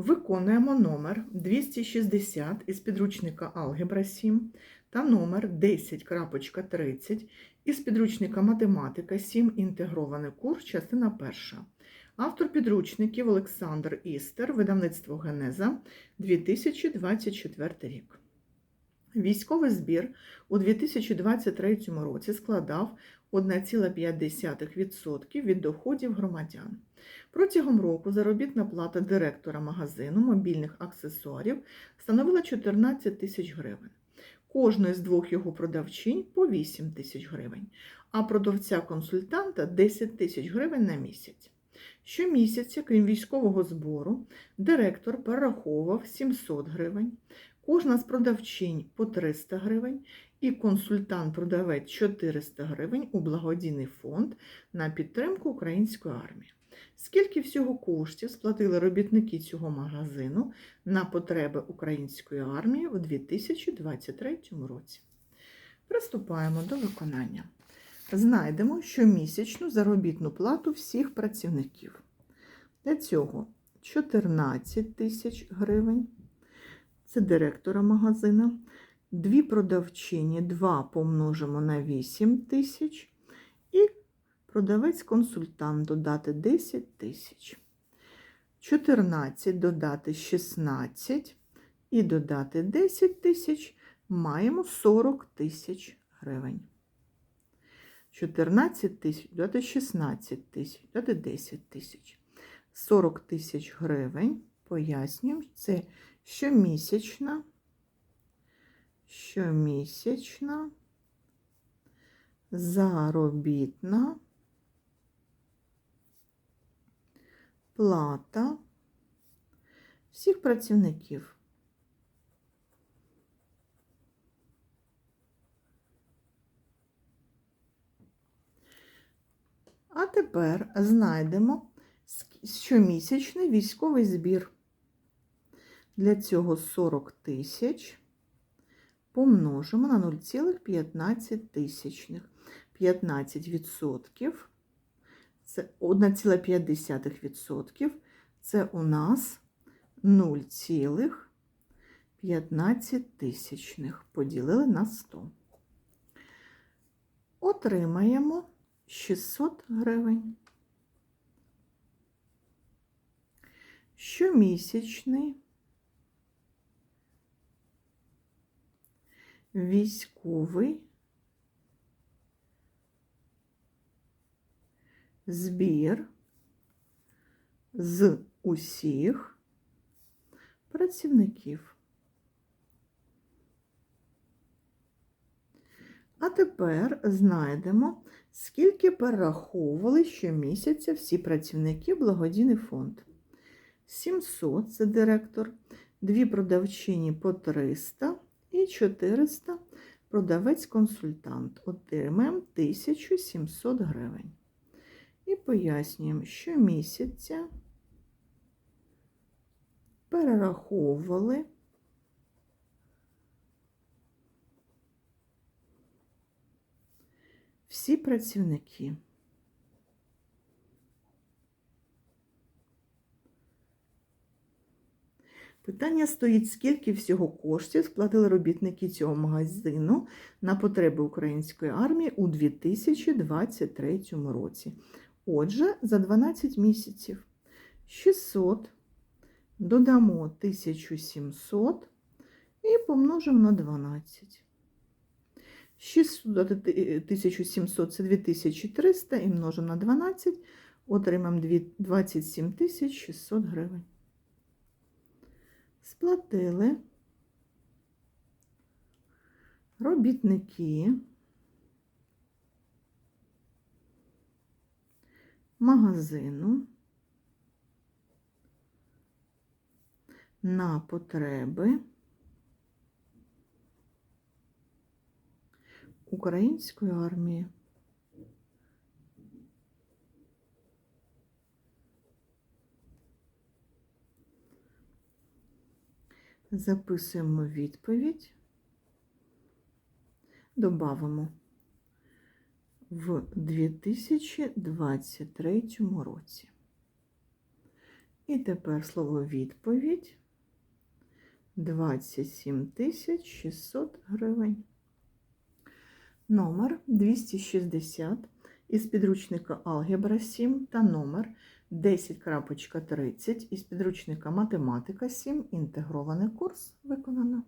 Виконуємо номер 260 із підручника Алгебра 7 та номер 10.30 із підручника Математика 7. Інтегрований курс, частина 1. Автор підручників Олександр Істер, видавництво Генеза 2024 рік. Військовий збір у 2023 році складав 1,5% від доходів громадян. Протягом року заробітна плата директора магазину мобільних аксесуарів становила 14 тисяч гривень. Кожної з двох його продавчинь по 8 тисяч гривень, а продавця-консультанта 10 тисяч гривень на місяць. Щомісяця, крім військового збору, директор перераховував 700 гривень, кожна з продавчинь по 300 гривень і консультант-продавець 400 гривень у благодійний фонд на підтримку української армії. Скільки всього коштів сплатили робітники цього магазину на потреби української армії у 2023 році? Приступаємо до виконання. Знайдемо щомісячну заробітну плату всіх працівників. Для цього 14 тисяч гривень. Це директора магазина. Дві продавчині 2 помножимо на 8 тисяч. І продавець-консультант додати 10 тисяч. 14 додати 16 і додати 10 тисяч маємо 40 тисяч гривень. 14 тисяч додати 16 тисяч, додати 10 тисяч. 40 тисяч гривень, пояснюємо, це щомісячна, щомісячна заробітна плата всіх працівників. А тепер знайдемо щомісячний військовий збір. Для цього 40 тисяч помножимо на 0,15 тисячних. 15% це 1,5%. Це у нас 0,15 тисячних. Поділили на 100. Отримаємо 600 гривень. Щомісячний військовий збір з усіх працівників. А тепер знайдемо, скільки перераховували щомісяця всі працівники благодійний фонд. 700 це директор, дві продавчині по 300 і 400 продавець-консультант. Отримаємо 1700 гривень. І пояснюємо, що місяця перераховували всі працівники. Питання стоїть, скільки всього коштів сплатили робітники цього магазину на потреби української армії у 2023 році. Отже, за 12 місяців 600 додамо 1700 і помножимо на 12. 600 додати 1700 це 2300 і множимо на 12, отримаємо 27 600 гривень. Сплатили робітники магазину на потреби української армії. Записуємо відповідь, добавимо в 2023 році. І тепер слово відповідь 27 600 гривень. Номер 260 із підручника Алгебра 7 та номер 10.30 із підручника Математика 7. Інтегрований курс виконано.